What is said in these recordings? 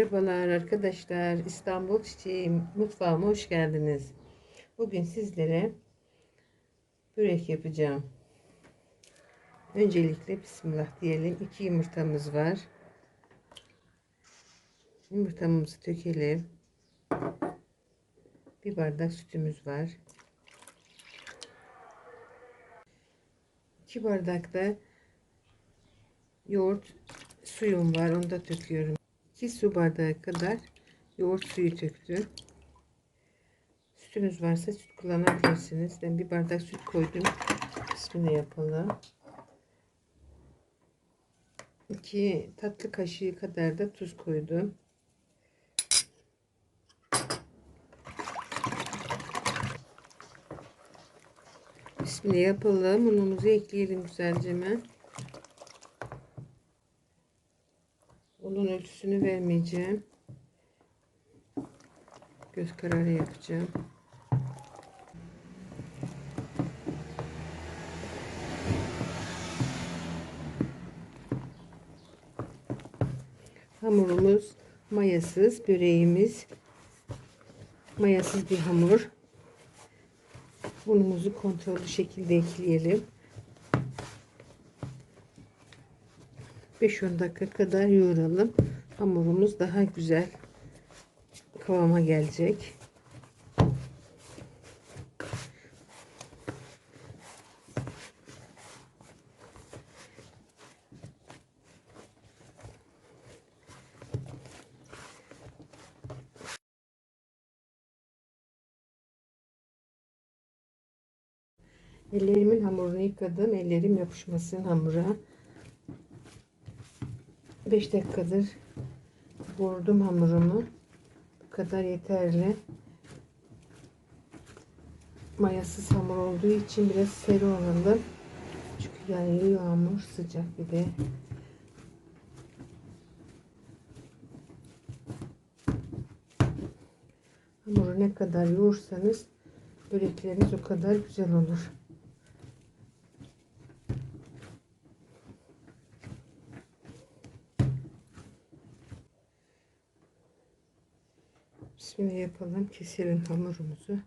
Merhabalar arkadaşlar. İstanbul Çiçeği mutfağıma hoş geldiniz. Bugün sizlere börek yapacağım. Öncelikle bismillah diyelim. İki yumurtamız var. Yumurtamızı dökelim. Bir bardak sütümüz var. İki bardak da yoğurt suyum var. Onu da döküyorum. 2 su bardağı kadar yoğurt suyu döktüm. Sütünüz varsa süt kullanabilirsiniz. Ben bir bardak süt koydum. İsmini yapalım. 2 tatlı kaşığı kadar da tuz koydum. Bismillah yapalım. Unumuzu ekleyelim güzelce hemen. Unun ölçüsünü vermeyeceğim. Göz kararı yapacağım. Hamurumuz mayasız, böreğimiz mayasız bir hamur. Unumuzu kontrollü şekilde ekleyelim. 5-10 dakika kadar yoğuralım. Hamurumuz daha güzel kıvama gelecek. Ellerimin hamurunu yıkadım. Ellerim yapışmasın hamura. 5 dakikadır vurdum hamurumu. Bu kadar yeterli. Mayasız hamur olduğu için biraz seri olalım. Çünkü yayılıyor hamur sıcak bir de. Hamuru ne kadar yoğursanız börekleriniz o kadar güzel olur. Bismillah yapalım. Keselim hamurumuzu.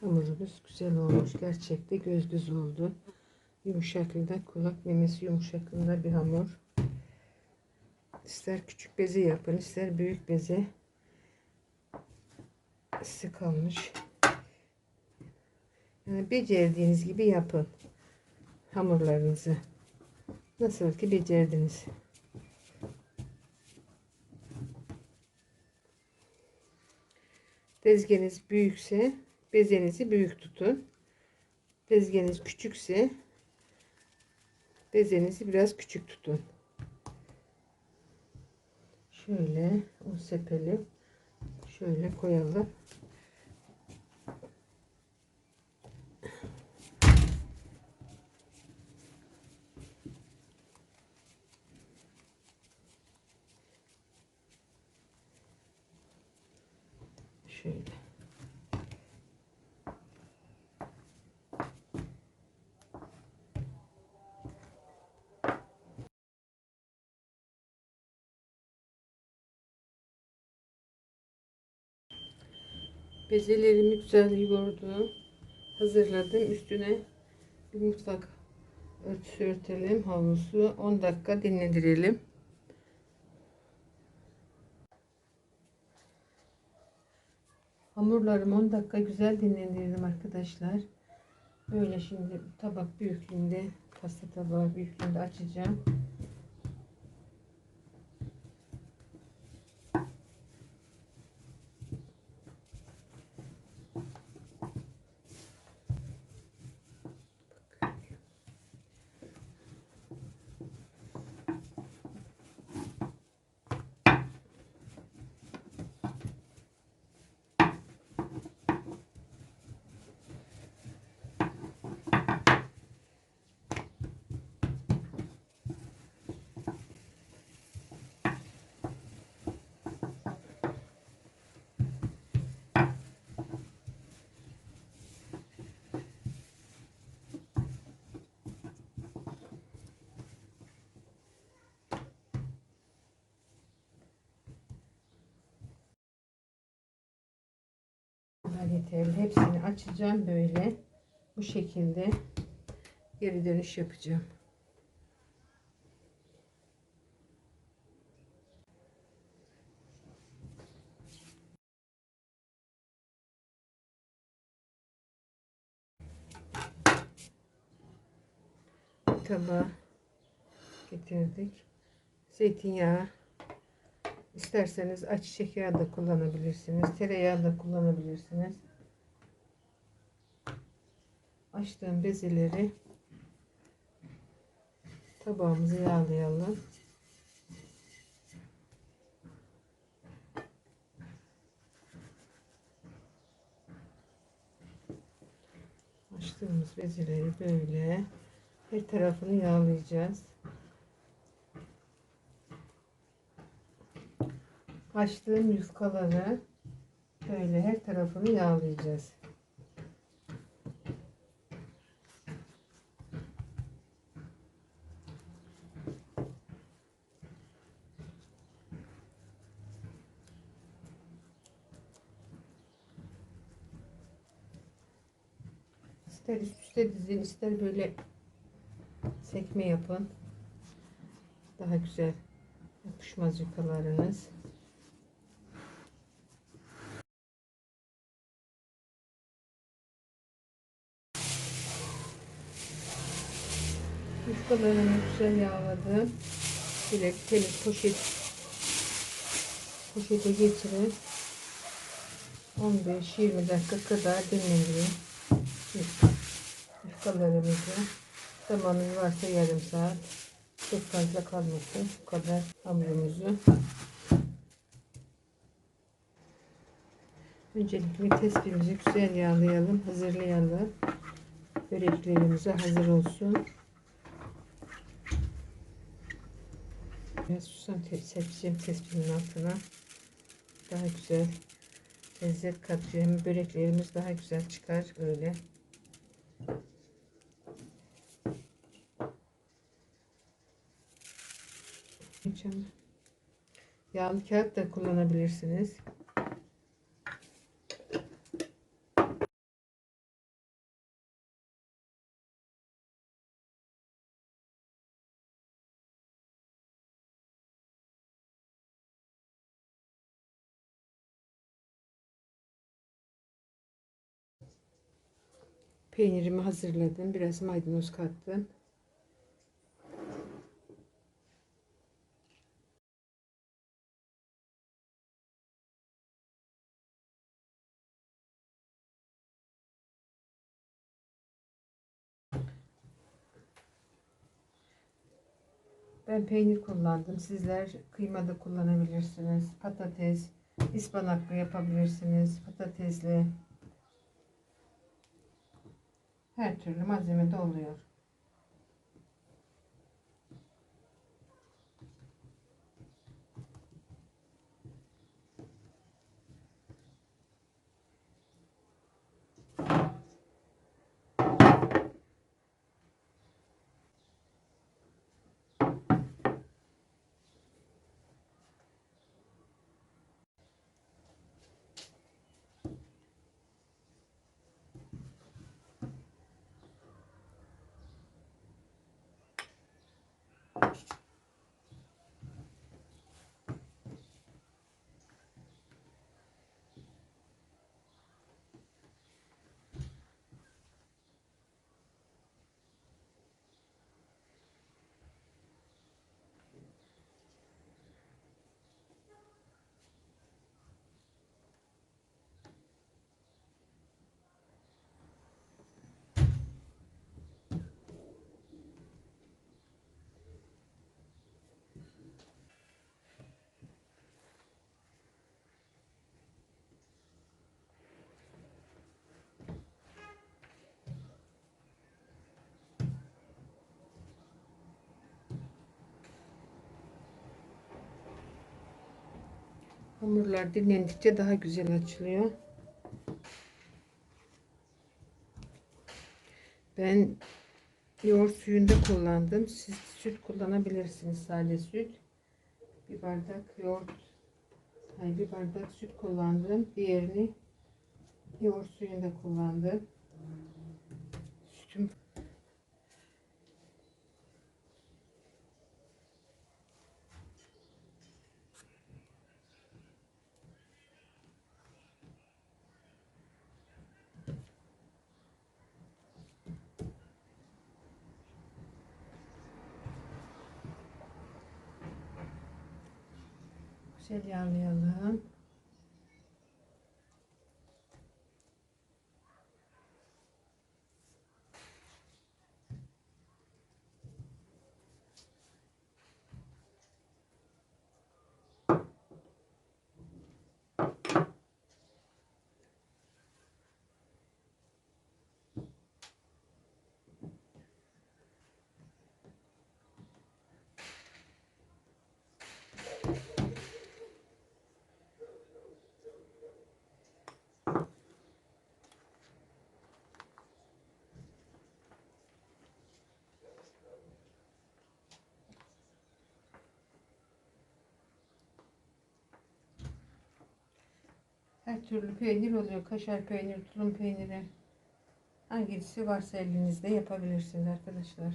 Hamurumuz güzel olmuş. Gerçekte göz göz oldu. Yumuşaklığında kulak memesi yumuşaklığında bir hamur. İster küçük beze yapın, ister büyük beze. Size kalmış. Yani becerdiğiniz gibi yapın hamurlarınızı. Nasıl ki becerdiniz. Bezgeniz büyükse bezenizi büyük tutun. Bezgeniz küçükse bezenizi biraz küçük tutun. Şöyle un sepeli şöyle koyalım. Şöyle. Bezelerimi güzel yoğurdum. Hazırladım. Üstüne bir mutfak örtüsü örtelim. Havlusu 10 dakika dinlendirelim. Hamurlarımı 10 dakika güzel dinlendirdim arkadaşlar. Böyle şimdi tabak büyüklüğünde pasta tabağı büyüklüğünde açacağım. Yeterli. Hepsini açacağım böyle. Bu şekilde geri dönüş yapacağım. Tabağa getirdik. Zeytinyağı isterseniz ayçiçek yağı da kullanabilirsiniz. Tereyağı da kullanabilirsiniz. Açtığım bezeleri tabağımızı yağlayalım. Açtığımız bezeleri böyle her tarafını yağlayacağız. Açtığım yufkaları böyle her tarafını yağlayacağız. İster üst üste dizin, ister böyle sekme yapın. Daha güzel yapışmaz yukalarınız. Yufkalarını güzel yağladım. Böyle temiz poşet poşete geçirin. 15-20 dakika kadar dinlendirin. Yufka- Yufkalarımızı zamanınız varsa yarım saat çok fazla kalmasın. Bu kadar hamurumuzu. Öncelikle tespimizi güzel yağlayalım, hazırlayalım. Böreklerimize hazır olsun. Biraz susam te serpeceğim tespihin altına. Daha güzel lezzet katıyor. Böreklerimiz daha güzel çıkar öyle. Yağlı kağıt da kullanabilirsiniz. Peynirimi hazırladım. Biraz maydanoz kattım. Ben peynir kullandım. Sizler kıyma da kullanabilirsiniz. Patates, ıspanaklı yapabilirsiniz. Patatesli. Her türlü malzeme de oluyor. Hamurlar dinlendikçe daha güzel açılıyor. Ben yoğurt suyunda kullandım. Siz süt kullanabilirsiniz. Sade süt. Bir bardak yoğurt. Hayır bir bardak süt kullandım. Diğerini Yoğurt suyunu da kullandım. Güzel yağlayalım. Her türlü peynir oluyor. Kaşar peynir, tulum peyniri. Hangisi varsa elinizde yapabilirsiniz arkadaşlar.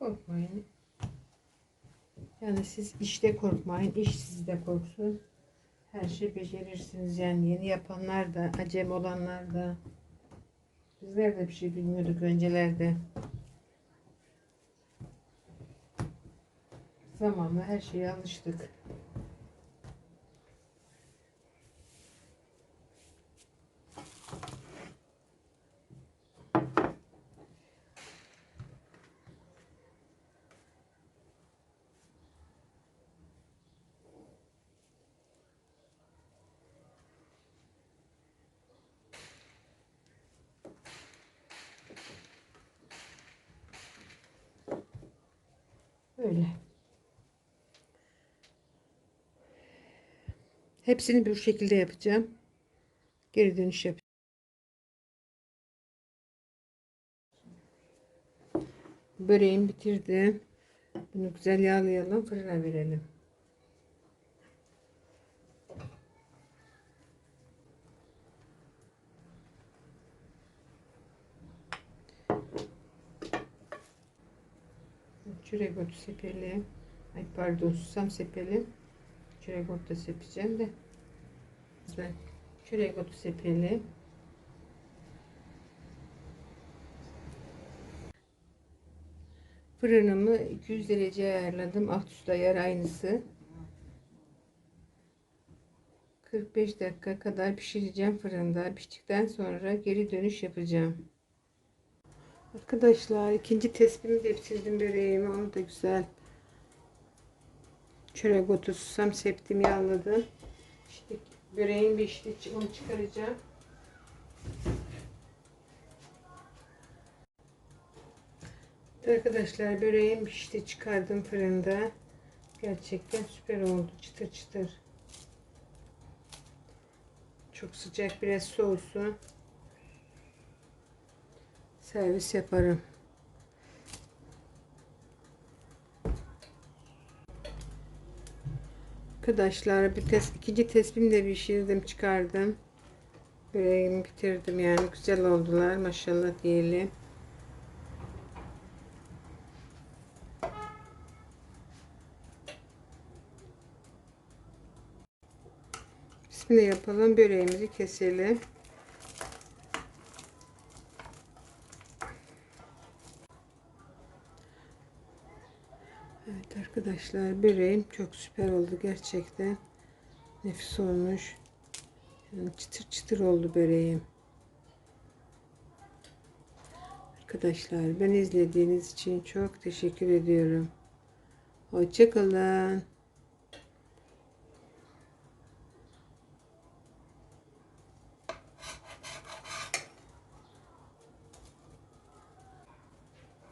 Korkmayın. Yani siz işte korkmayın, iş sizde korksun. Her şey becerirsiniz yani yeni yapanlar da, acem olanlar da. Bizler de bir şey bilmiyorduk öncelerde. Zamanla her şeye alıştık. Öyle. Hepsini bu şekilde yapacağım. Geri dönüş yap. Böreğimi bitirdim. Bunu güzel yağlayalım, fırına verelim. Çörek otu sepeli. Ay pardon susam sepeli. Çörek otu da sepeceğim de. Güzel. Sepeli. Fırınımı 200 dereceye ayarladım. Alt üst ayar aynısı. 45 dakika kadar pişireceğim fırında. Piştikten sonra geri dönüş yapacağım. Arkadaşlar ikinci tespimi de bitirdim böreğimi. Onu da güzel çörek otu susam septim yağladım. İşte böreğin bir işte onu çıkaracağım. Arkadaşlar böreğim işte çıkardım fırında. Gerçekten süper oldu. Çıtır çıtır. Çok sıcak biraz soğusun servis yaparım. Arkadaşlar bir tes ikinci tespimle pişirdim çıkardım. Böreğimi bitirdim yani güzel oldular maşallah diyelim. Bismillah yapalım böreğimizi keselim. Evet arkadaşlar böreğim çok süper oldu gerçekten. Nefis olmuş. Yani çıtır çıtır oldu böreğim. Arkadaşlar beni izlediğiniz için çok teşekkür ediyorum. Hoşçakalın.